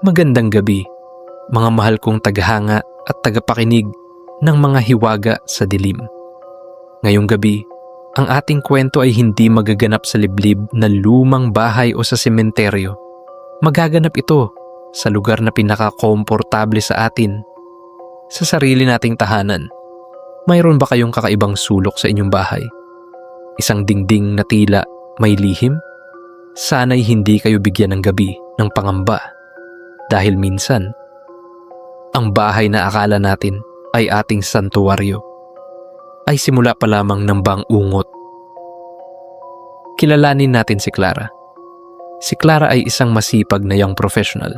Magandang gabi, mga mahal kong tagahanga at tagapakinig ng mga hiwaga sa dilim. Ngayong gabi, ang ating kwento ay hindi magaganap sa liblib na lumang bahay o sa sementeryo. Magaganap ito sa lugar na pinaka-komportable sa atin, sa sarili nating tahanan. Mayroon ba kayong kakaibang sulok sa inyong bahay? Isang dingding na tila may lihim? Sana'y hindi kayo bigyan ng gabi ng pangamba dahil minsan, ang bahay na akala natin ay ating santuwaryo ay simula pa lamang ng bang-ungot. Kilalanin natin si Clara. Si Clara ay isang masipag na young professional.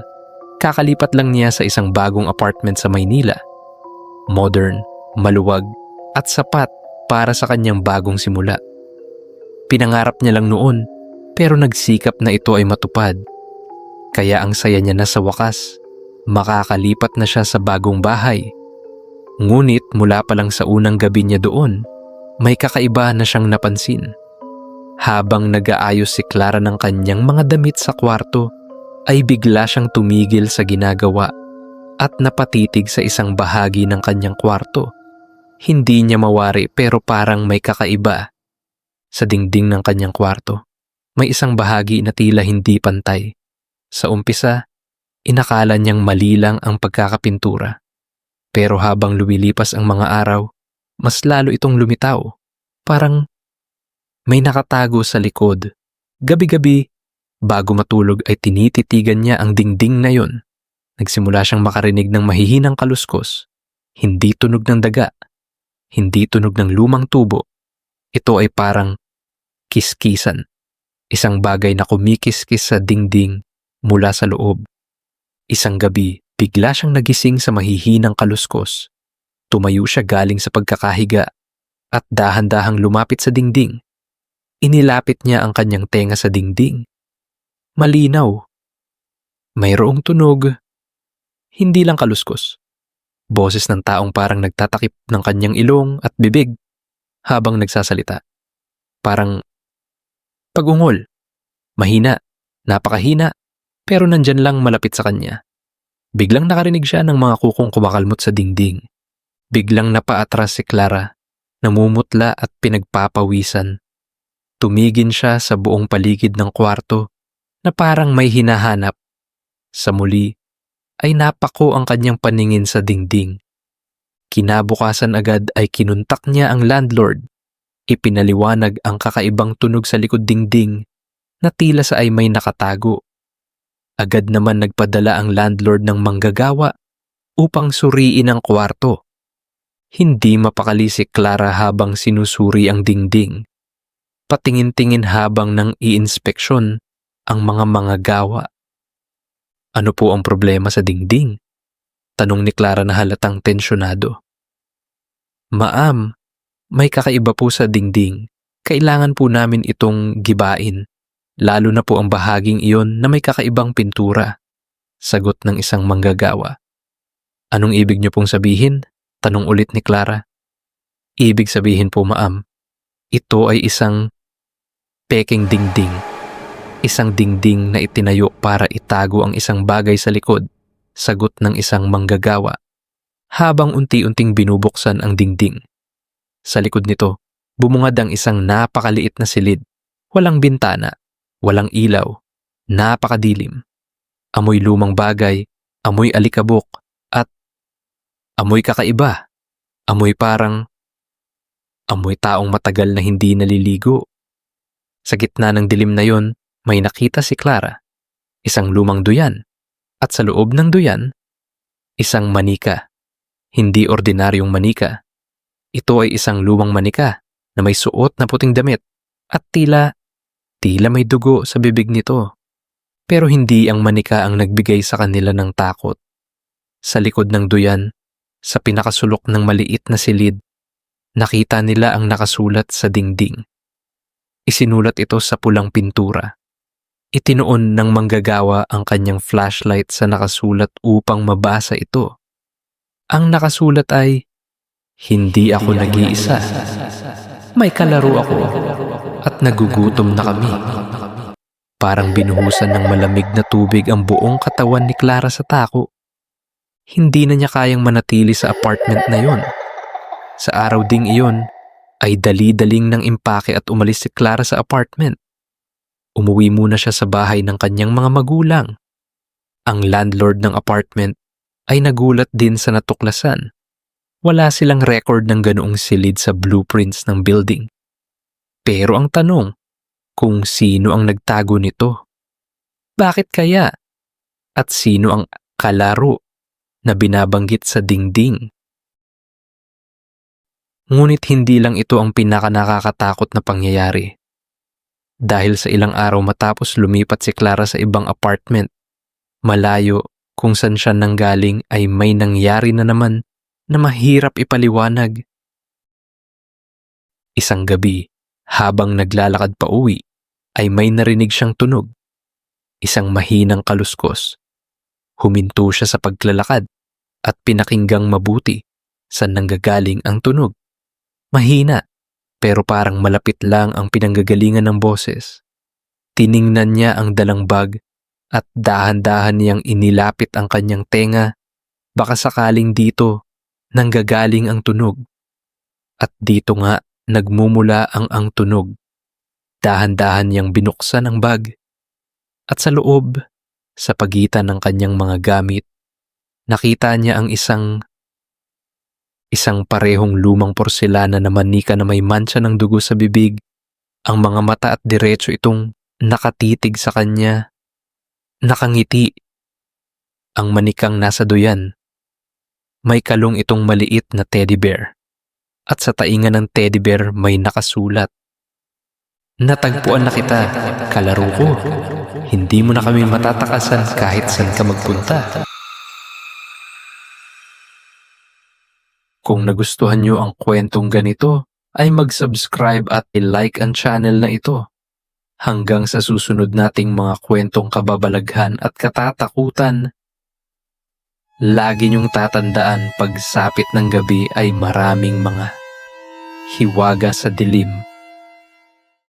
Kakalipat lang niya sa isang bagong apartment sa Maynila. Modern, maluwag, at sapat para sa kanyang bagong simula. Pinangarap niya lang noon pero nagsikap na ito ay matupad kaya ang saya niya na sa wakas, makakalipat na siya sa bagong bahay. Ngunit mula pa lang sa unang gabi niya doon, may kakaiba na siyang napansin. Habang nag-aayos si Clara ng kanyang mga damit sa kwarto, ay bigla siyang tumigil sa ginagawa at napatitig sa isang bahagi ng kanyang kwarto. Hindi niya mawari pero parang may kakaiba. Sa dingding ng kanyang kwarto, may isang bahagi na tila hindi pantay. Sa umpisa, inakala niyang mali lang ang pagkakapintura. Pero habang lumilipas ang mga araw, mas lalo itong lumitaw. Parang may nakatago sa likod. Gabi-gabi, bago matulog ay tinititigan niya ang dingding na yon. Nagsimula siyang makarinig ng mahihinang kaluskos. Hindi tunog ng daga. Hindi tunog ng lumang tubo. Ito ay parang kiskisan. Isang bagay na kumikiskis sa dingding mula sa loob. Isang gabi, bigla siyang nagising sa mahihinang kaluskos. Tumayo siya galing sa pagkakahiga at dahan-dahang lumapit sa dingding. Inilapit niya ang kanyang tenga sa dingding. Malinaw. Mayroong tunog. Hindi lang kaluskos. Boses ng taong parang nagtatakip ng kanyang ilong at bibig habang nagsasalita. Parang pagungol. Mahina. Napakahina pero nandyan lang malapit sa kanya. Biglang nakarinig siya ng mga kukong kumakalmot sa dingding. Biglang napaatras si Clara, namumutla at pinagpapawisan. Tumigin siya sa buong paligid ng kwarto na parang may hinahanap. Sa muli, ay napako ang kanyang paningin sa dingding. Kinabukasan agad ay kinuntak niya ang landlord. Ipinaliwanag ang kakaibang tunog sa likod dingding na tila sa ay may nakatago Agad naman nagpadala ang landlord ng manggagawa upang suriin ang kwarto. Hindi mapakali si Clara habang sinusuri ang dingding. Patingin-tingin habang nang iinspeksyon ang mga manggagawa. Ano po ang problema sa dingding? Tanong ni Clara na halatang tensyonado. Maam, may kakaiba po sa dingding. Kailangan po namin itong gibain lalo na po ang bahaging iyon na may kakaibang pintura. Sagot ng isang manggagawa. Anong ibig niyo pong sabihin? Tanong ulit ni Clara. Ibig sabihin po maam, ito ay isang peking dingding. Isang dingding na itinayo para itago ang isang bagay sa likod, sagot ng isang manggagawa. Habang unti-unting binubuksan ang dingding. Sa likod nito, bumungad ang isang napakaliit na silid, walang bintana walang ilaw, napakadilim. Amoy lumang bagay, amoy alikabok, at amoy kakaiba. Amoy parang amoy taong matagal na hindi naliligo. Sa gitna ng dilim na yon, may nakita si Clara, isang lumang duyan, at sa loob ng duyan, isang manika. Hindi ordinaryong manika. Ito ay isang lumang manika na may suot na puting damit at tila Tila may dugo sa bibig nito. Pero hindi ang manika ang nagbigay sa kanila ng takot. Sa likod ng duyan, sa pinakasulok ng maliit na silid, nakita nila ang nakasulat sa dingding. Isinulat ito sa pulang pintura. Itinuon ng manggagawa ang kanyang flashlight sa nakasulat upang mabasa ito. Ang nakasulat ay, Hindi ako nag-iisa. May kalaro ako at nagugutom na kami. Parang binuhusan ng malamig na tubig ang buong katawan ni Clara sa tako. Hindi na niya kayang manatili sa apartment na yon. Sa araw ding iyon, ay dali-daling ng impake at umalis si Clara sa apartment. Umuwi muna siya sa bahay ng kanyang mga magulang. Ang landlord ng apartment ay nagulat din sa natuklasan. Wala silang record ng ganoong silid sa blueprints ng building. Pero ang tanong, kung sino ang nagtago nito? Bakit kaya? At sino ang kalaro na binabanggit sa dingding? Ngunit hindi lang ito ang pinaka nakakatakot na pangyayari. Dahil sa ilang araw matapos lumipat si Clara sa ibang apartment, malayo kung saan siya nanggaling ay may nangyari na naman na mahirap ipaliwanag. Isang gabi, habang naglalakad pa uwi, ay may narinig siyang tunog. Isang mahinang kaluskos. Huminto siya sa paglalakad at pinakinggang mabuti saan nanggagaling ang tunog. Mahina, pero parang malapit lang ang pinanggagalingan ng boses. Tiningnan niya ang dalang bag at dahan-dahan niyang inilapit ang kanyang tenga. Baka sakaling dito nanggagaling ang tunog. At dito nga nagmumula ang ang tunog. Dahan-dahan niyang binuksan ang bag. At sa loob, sa pagitan ng kanyang mga gamit, nakita niya ang isang Isang parehong lumang porselana na manika na may mancha ng dugo sa bibig. Ang mga mata at diretso itong nakatitig sa kanya. Nakangiti. Ang manikang nasa duyan. May kalong itong maliit na teddy bear. At sa tainga ng teddy bear may nakasulat. Natagpuan na kita, kalaro ko. Hindi mo na kami matatakasan kahit saan ka magpunta. Kung nagustuhan nyo ang kwentong ganito, ay mag-subscribe at i-like ang channel na ito. Hanggang sa susunod nating mga kwentong kababalaghan at katatakutan. Lagi niyong tatandaan pagsapit ng gabi ay maraming mga hiwaga sa dilim